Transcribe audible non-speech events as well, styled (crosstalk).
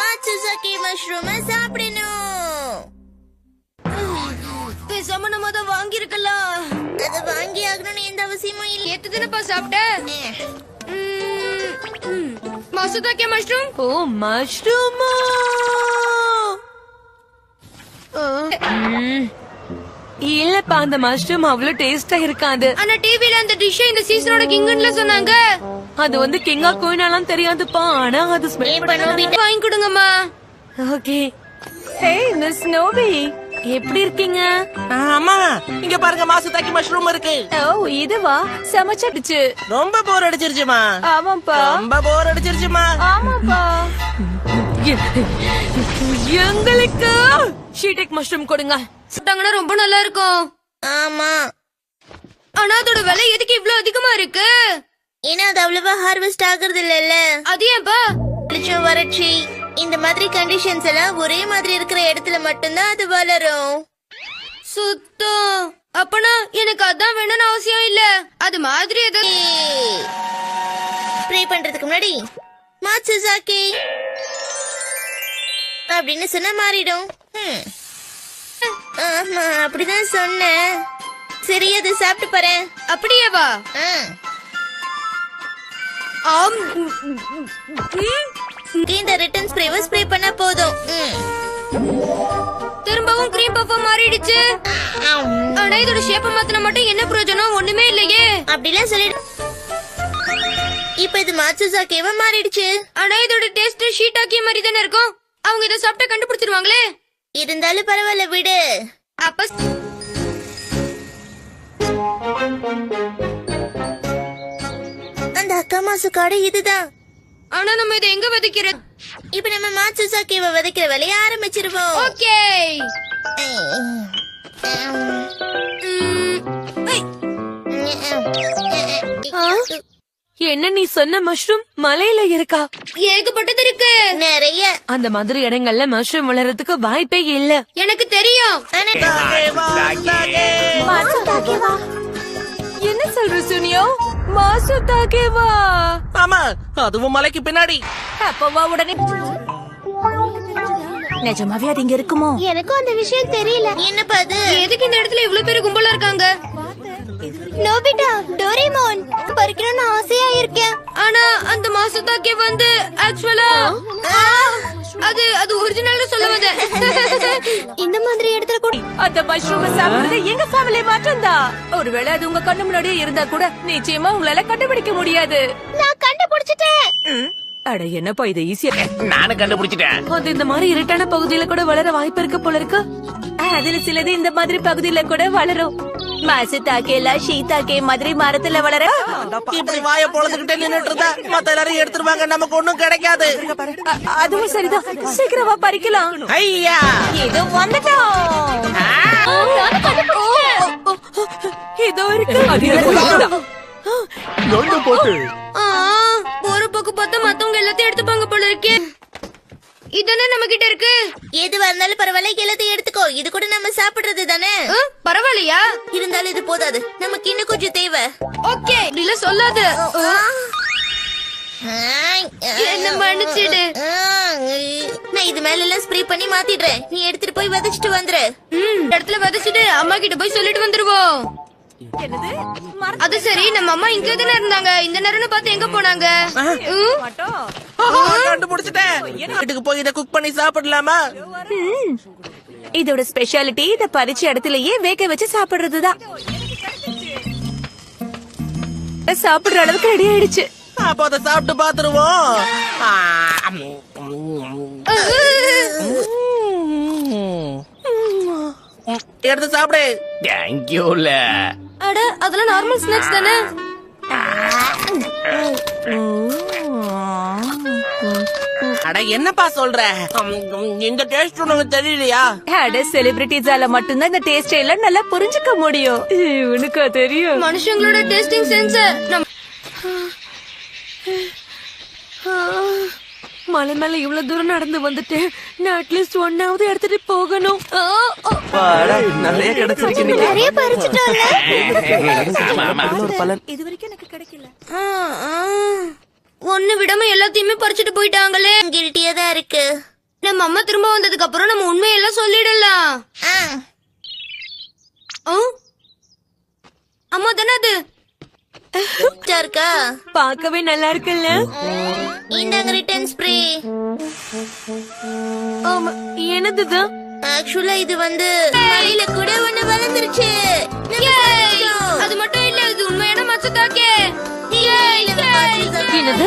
மாச்சுசாக்கி மஷ்ரூம சாப்பிடணும். பேசாம நம்ம அதை வாங்கியிருக்கலாம். அது வாங்கி ஆகணும்னு எந்த அவசியமும் இல்லை. எத்து தானப்பா சாப்பிட்ட மசுதாக்கே மஷ்ரூம் ஓ மஷ்ரூமா இல்லப்பா அந்த மஷ்ரூம் அவ்வளவு டேஸ்டா இருக்காது. ஆனா டிவில அந்த டிஷ் இந்த சீசனோட கிங்குன்னு சொன்னாங்க. அது வந்து கிங்கா கோயினாலாம் தெரியாதுப்பா ஆனா அது ஸ்மெல் வாங்கி கொடுங்கம்மா. ஓகே. ஹே மிஸ் நோபி எப்படி இருக்கீங்க? ஆமா இங்க பாருங்க மாசுதாக்கி மஷ்ரூம் இருக்கு. ஓ இதுவா? சமைச்சடிச்சு ரொம்ப போர் அடிச்சிருச்சுமா. ஆமாப்பா. ரொம்ப போர் அடிச்சிருச்சுமா. ஆமாப்பா. எங்களுக்கு ஷீடெக் மஷ்ரூம் கொடுங்க. சாப்பிட்டாங்கன்னா ரொம்ப நல்லா இருக்கும். ஆமா. ஆனா அதோட விலை எதுக்கு இவ்ளோ அதிகமா இருக்கு? ஏன்னா அது அவ்வளவா ஹார்வெஸ்ட் ஆகுறது இல்லல்ல அது ஏன்பா வெளிச்சம் வறட்சி இந்த மாதிரி கண்டிஷன்ஸ் எல்லாம் ஒரே மாதிரி இருக்கிற இடத்துல மட்டும்தான் அது வளரும். சுத்தம். அப்பனா எனக்கு அதான் வேணும்னு அவசியம் இல்ல. அது மாதிரி ஏதாவது ப்ரே பண்றதுக்கு முன்னாடி மாட்சுசாக்கி அப்படின்னு சொன்னா மாறிடும். ஆமா அப்படிதான் சொன்னேன். சரி அது சாப்பிட்டு பாரு அப்படியேவா? ஆ. ஆம். இந்த ரிட்டர்ன் ஸ்ப்ரேவை ஸ்ப்ரே பண்ணா போதும். ம். திரும்பவும் கிரீம் பஃபா மாறிடுச்சு. ஆனா இதோட ஷேப்ப மாத்தின மட்டும் என்ன பிரயோஜனம்? ஒண்ணுமே இல்லையே. அப்படிலாம் சொல்லிடு இப்ப இது மாட்சுசாக்கேவா மாறிடுச்சு? ஆனா இதோட டேஸ்ட் ஷீட் ஆக்கிய மாதிரி தானே இருக்கும்? அவங்க இதை சாப்பிட்டா கண்டுபிடிச்சிருவாங்களே? இருந்தாலும் பரவாயில்ல விடு. அப்ப அந்த அக்கா மாசு காடு இதுதான். ஆனா நம்ம இதை எங்க விதைக்கிறது இப்ப நம்ம மாட்சுசாக்கேவை விதைக்கிற வேலையை ஆரம்பிச்சிருவோம். ஓகே. என்ன நீ சொன்ன மஷ்ரூம் மலையில இருக்கா? ஏகப்பட்டது இருக்கு. நிறைய. அந்த மாதிரி இடங்கள்ல மஷ்ரூம் வளர்றதுக்கு வாய்ப்பே இல்ல. எனக்கு தெரியும். என்ன சொல்ற சுனியோ? மாசு தாக்கேவா ஆமா அதுவும் மலைக்கு பின்னாடி. அப்பவா உடனே நிஜமாவே அது இங்க இருக்குமோ? எனக்கும் அந்த விஷயம் தெரியல. என்னப்பா அது? எதுக்கு இந்த இடத்துல இவ்வளவு பேர் கும்பலா இருக்காங்க? Nobita Doraemon. பறிக்கணும்னு ஆசையா இருக்கேன். ஆனா அந்த மாசத்தாக்கே வந்து ஆக்சுவலா அது அது ஒரிஜினல் சொல்ல வந்தேன் (laughs) இந்த மாதிரி இடத்துல கூட அந்த மஷ்ரூம் சாப்பிடுறது எங்க ஃபேமிலி மாற்றம் தான் ஒருவேளை அது உங்க கண்ணு முன்னாடியே இருந்தா கூட நிச்சயமா உங்களால கண்டுபிடிக்க முடியாது. நான் கண்டுபிடிச்சிட்டேன். அட என்னப்பா இது ஈஸியா நானும் கண்டுபிடிச்சிட்டேன் அது இந்த மாதிரி இருட்டான பகுதியில கூட வளர வாய்ப்பு இருக்கு போல இருக்கு அதுல சிலது இந்த மாதிரி பகுதியில கூட வளரும் மாசு தாக்கேல ஷீதாக்கே மாதிரி மரத்துல வளர இப்படி வாய பொழந்துகிட்டே நின்னுட்டு இருந்தா மத்த எல்லாரும் எடுத்துருவாங்க நமக்கு ஒண்ணும் கிடைக்காது அதுவும் சரிதான் சீக்கிரமா பறிக்கலாம் ஐயா இது வந்துட்டோம் இதோ இருக்கு பார்த்தா மத்தவங்க எல்லாத்தையும் எடுத்துப்பாங்க போல இருக்கே. இதானே நம்ம கிட்ட இருக்கு? எதுவா இருந்தாலும் பரவாயில்ல எல்லாத்தையும் எடுத்துக்கோ. இது கூட நம்ம சாப்பிடுறது தானே? பரவாயில்லையா? இருந்தாலும் இது போதாது. நமக்கு இன்னும் கொஞ்சம் தேவை. ஓகே இல்ல சொல்லாத. என்ன மன்னிச்சிடு. நான் இது மேல எல்லாம் ஸ்ப்ரே பண்ணி மாத்திடுறேன். நீ எடுத்துட்டு போய் விதைச்சிட்டு வந்துரு. இடத்துல விதைச்சிட்டு அம்மா கிட்ட போய் சொல்லிட்டு வந்துருவோம். அது சரி நம்ம அம்மா இங்க தானே இருந்தாங்க. இந்த நேரம்னு பார்த்து எங்க போனாங்க? கண்டுபிடிச்சிட்டேன். வீட்டுக்கு போய் இதை குக் பண்ணி சாப்பிடலாமா. இதோட ஸ்பெஷாலிட்டி இத பறிச்ச இடத்துலயே வேக வச்சு சாப்பிடுறதுதான் சாப்பிடுற அளவுக்கு ரெடி ஆயிடுச்சு. அப்போ அதை சாப்பிட்டு பாத்துருவோம் ஆ, எடுத்து சாப்பிடு. தேங்க்யூல அட அதெல்லாம் நார்மல் ஸ்நாக்ஸ் தானே? அட என்னப்பா சொல்ற? இந்த டேஸ்ட் உனக்கு தெரியலையா? அட செலிபிரிட்டிஸால மட்டும்தான் இந்த டேஸ்ட் எல்லாம் நல்லா புரிஞ்சுக்க முடியும். உனக்கா தெரியும்? மனுஷங்களோட டேஸ்டிங் சென்ஸ் நம்ம மலை மேல இவ்வளவு தூரம் நடந்து வந்துட்டேன் நான் அட்லீஸ்ட் ஒன்னாவது எடுத்துட்டு போகணும். நிறைய இது வரைக்கும் எனக்கு கிடைக்கல. ஒண்ணு விடாம எல்லாத்தையுமே பறிச்சுட்டு போயிட்டாங்களே. கில்ட்டியா தான் இருக்கு. நம்ம அம்மா திரும்ப வந்ததுக்கு அப்புறம் நம்ம உண்மையெல்லாம் சொல்லிடலாம்? அம்மா தானே அது? இருக்கா? பார்க்கவே நல்லா இருக்குல்ல? இந்தாங்க ரிட்டர்ன் ஸ்ப்ரே ஆமா என்னது இது? ஆக்சுவலா இது வந்து மழையில கூட ஒண்ணு வளர்ந்துருச்சு. அது மட்டும் இல்ல இது உண்மையான மச்சத்தாக்கே என்னது.